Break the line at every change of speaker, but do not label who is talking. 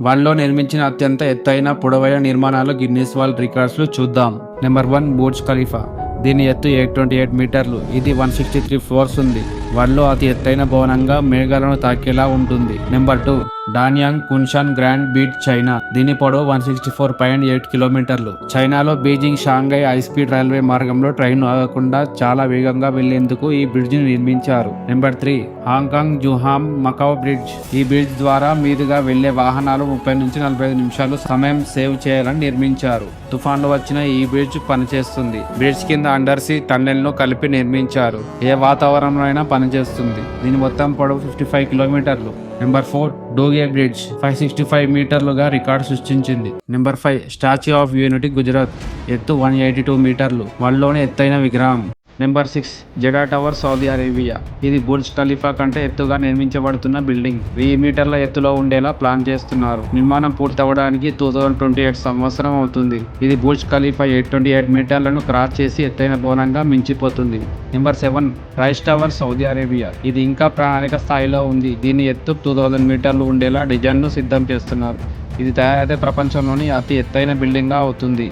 వన్లో నిర్మించిన అత్యంత ఎత్తైన పొడవైన నిర్మాణాలు గిన్నీస్ వరల్డ్ రికార్డ్స్లు చూద్దాం. Number one Burj Khalifa. దీని ఎత్తు ఎయిట్ ట్వంటీ ఎయిట్ మీటర్లు. ఇది వన్ సిక్స్టీ త్రీ ఫ్లోర్స్ ఉంది. వన్లో అతి ఎత్తైన భవనంగా మేఘాలను తాకేలా ఉంటుంది. Number two Danyang Kunshan grand bridge China. దీని పొడవు one sixty four point eight కిలోమీటర్లు. చైనాలో Beijing Shanghai high speed railway మార్గంలో ట్రైన్ ఆగకుండా చాలా వేగంగా వెళ్ళేందుకు ఈ బ్రిడ్జ్ని నిర్మించారు. Number three Hong Kong Zhuhai Macau bridge. ఈ బ్రిడ్జ్ ద్వారా మీదుగా వెళ్ళే వాహనాలు ముప్పై నుంచి నలభై ఐదు నిమిషాలు సమయం సేవ్ చేయాలని నిర్మించారు. తుఫాన్లు వచ్చిన ఈ బ్రిడ్జ్ పనిచేస్తుంది. బ్రిడ్జ్ కింద అండర్ సీ టన్నెల్ను కలిపి నిర్మించారు. ఏ వాతావరణంలో అయినా పనిచేస్తుంది. దీని మొత్తం పొడవు ఫిఫ్టీ ఫైవ్ కిలోమీటర్లు. Number four Duge bridge five sixty five మీటర్లుగా record సృష్టించింది. Number five Statue of Unity Gujarat. ఎత్తు వన్ ఎయిటీ టూ మీటర్లు. వరల్డ్లోనే ఎత్తైన విగ్రహం. Number six Jeddah tower Saudi Arabia. ఇది బుర్జ్ ఖలీఫా కంటే ఎత్తుగా నిర్మించబడుతున్న బిల్డింగ్. వెయ్యి మీటర్ల ఎత్తులో ఉండేలా ప్లాన్ చేస్తున్నారు. నిర్మాణం పూర్తవడానికి టూ థౌజండ్ ట్వంటీ ఎయిట్ సంవత్సరం అవుతుంది. ఇది Burj Khalifa eight twenty eight మీటర్లను cross చేసి ఎత్తైన భవనంగా మించిపోతుంది. Number seven Rise tower Saudi Arabia. ఇది ఇంకా ప్రణాళిక స్థాయిలో ఉంది. దీని ఎత్తు టూ థౌజండ్ మీటర్లు ఉండేలా డిజైన్ను సిద్ధం చేస్తున్నారు. ఇది తయారైతే ప్రపంచంలోని అతి ఎత్తైన బిల్డింగ్గా అవుతుంది.